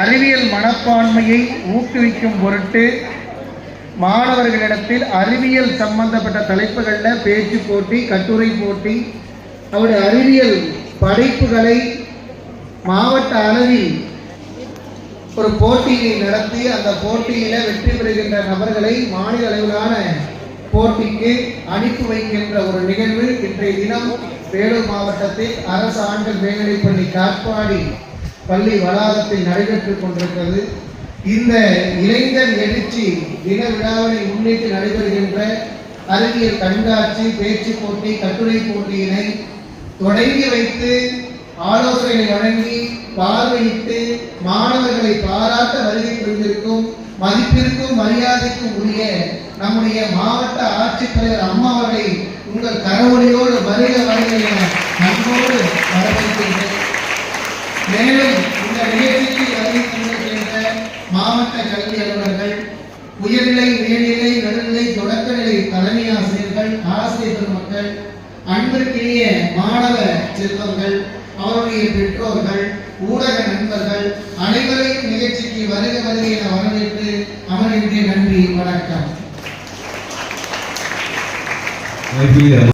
அறிவியல் மனப்பான்மையை ஊக்குவிக்கும் பொருட்டு மாணவர்களிடத்தில் அறிவியல் சம்பந்தப்பட்ட தலைப்புகளில் பேச்சு போட்டி கட்டுரை போட்டி அவருடைய அறிவியல் படைப்புகளை மாவட்ட அளவில் ஒரு போட்டியை நடத்தி அந்த போட்டியில் வெற்றி பெறுகின்ற நபர்களை மாநில அளவிலான போட்டிக்கு அனுப்பி வைக்கின்ற ஒரு நிகழ்வு இன்றைய தினம் வேலூர் மாவட்டத்தில் அரசு ஆண்கள் மேல்நிலைப்பள்ளி காட்பாடி பள்ளி வளாகத்தில் நடைபெற்றுக் கொண்டிருக்கிறது. இந்த இளைஞர் எழுச்சி தின விழாவினை முன்னிட்டு நடைபெறுகின்ற அறிவியல் கண்காட்சி பேச்சு போட்டி கட்டுரை போட்டியினை தொடங்கி வைத்து ஆலோசனை வழங்கி பார்வையிட்டு மாணவர்களை பாராட்ட வருகை புரிந்திருக்கும் மதிப்பிற்கும் மரியாதைக்கும் உரிய நம்முடைய மாவட்ட ஆட்சித்தலைவர் அம்மா அவர்களை உங்கள் கரவொலியோடு வருக வருக என அன்போடு வரவேற்கின்றேன். நிகழ்ச்சிக்கு வருகை தந்திருக்கின்ற மாவட்ட கல்வி அலுவலர்கள் உயர்நிலை மேல்நிலை நடுநிலை தொடக்கநிலை தலைமை ஆசிரியர்கள் ஆசிரியர் பெருமக்கள் அன்பிற்கினிய மாணவ செல்வங்கள் அவருடைய பெற்றோர்கள் ஊடக நண்பர்கள் அனைவரையும் நிகழ்ச்சிக்கு வருக வருகை என வரவேற்று அமர்கின்றேன். நன்றி வணக்கம்.